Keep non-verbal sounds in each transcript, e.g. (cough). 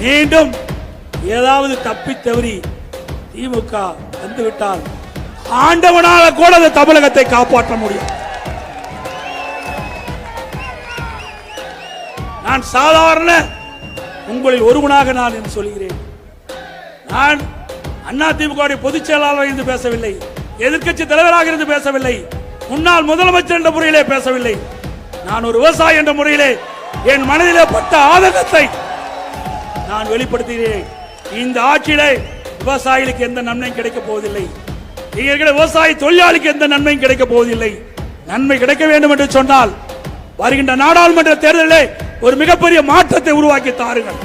மீண்டும் ஏதாவது தப்பி தவறி திமுக வந்துவிட்டால் ஆண்டவனால கூட அந்த தமிழகத்தை காப்பாற்ற முடியும். நான் சாதாரண உங்களில் ஒருவனாக நான் என்று சொல்கிறேன். நான் அண்ணா திமுக பொதுச் செயலாளர் இருந்து பேசவில்லை. எதிர்கட்சி தலைவராக இருந்து பேசவில்லை. முன்னாள் முதலமைச்சர் என்ற முறையிலே பேசவில்லை. நான் ஒரு விவசாயி என்ற முறையிலே என் மனதிலே பட்ட ஆதங்கத்தை நான் வெளிப்படுத்துகிறேன். இந்த ஆட்சியில விவசாயிகளுக்கு எந்த நன்மையும் கிடைக்கப் போவதில்லை. இங்க இருக்கிற விவசாய தொழிலாளிக்கு எந்த நன்மையும் கிடைக்கப் போவதில்லை. நன்மை கிடைக்க வேண்டும் என்று சொன்னால் வருகின்ற நாடாளுமன்ற தேர்தலிலே ஒரு மிகப்பெரிய மாற்றத்தை உருவாக்கி தாருங்கள்.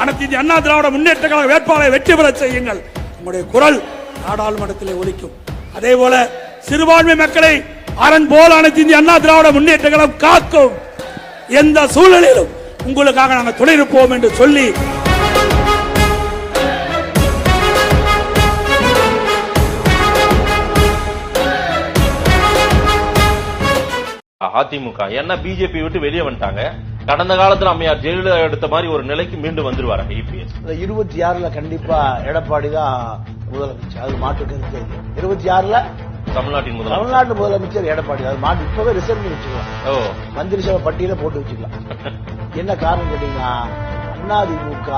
அனைத்து இந்திய அண்ணா திராவிட முன்னேற்ற கழக வேட்பாளரை வெற்றி பெற செய்யுங்கள். உங்களுடைய குரல் நாடாளுமன்றத்திலே ஒலிக்கும். அதே போல சிறுபான்மை மக்களை அரண் போல அனைத்து இந்திய அண்ணா திராவிட முன்னேற்ற கழகம் காக்கும். எந்த சூழ்நிலையிலும் உங்களுக்காக நாங்கள் துணை இருப்போம் என்று சொல்லி அதிமுக ஏன்னா பிஜேபி விட்டு வெளியே வந்துட்டாங்க? கடந்த காலத்துல அம்மையார் ஜெயலலிதா எடுத்த மாதிரி ஒரு நிலைக்கு மீண்டும் வந்துருவாரு இபிஎஸ் இந்த இருபத்தி ஆறுல கண்டிப்பா எடப்பாடி தான் முதலமைச்சர் அது மாற்று கருத்து இருபத்தி ஆறுல தமிழ்நாட்டின் முதலமைச்சர். தமிழ்நாட்டு முதலமைச்சர் எடப்பாடி அது மாற்று. இப்பவே ரிசர்வ் பண்ணி வச்சுக்கலாம். ஓ. மந்திரி சபை பட்டியல போட்டு வச்சுக்கலாம். (laughs) என்ன காரணம் கேட்டீங்கன்னா திமுக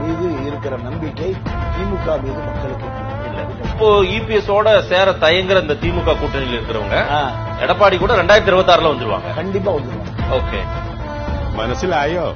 மீது இருக்கிற நம்பிக்கை திமுக மீது மக்களுக்கு இப்போ இபிஎஸோட சேர தயங்குற இந்த திமுக கூட்டணியில் இருக்கிறவங்க எடப்பாடி கூட ரெண்டாயிரத்தி இருபத்தி ஆறுல வந்துருவாங்க. கண்டிப்பா வந்துருவாங்க. ஓகே. மனசிலாயோ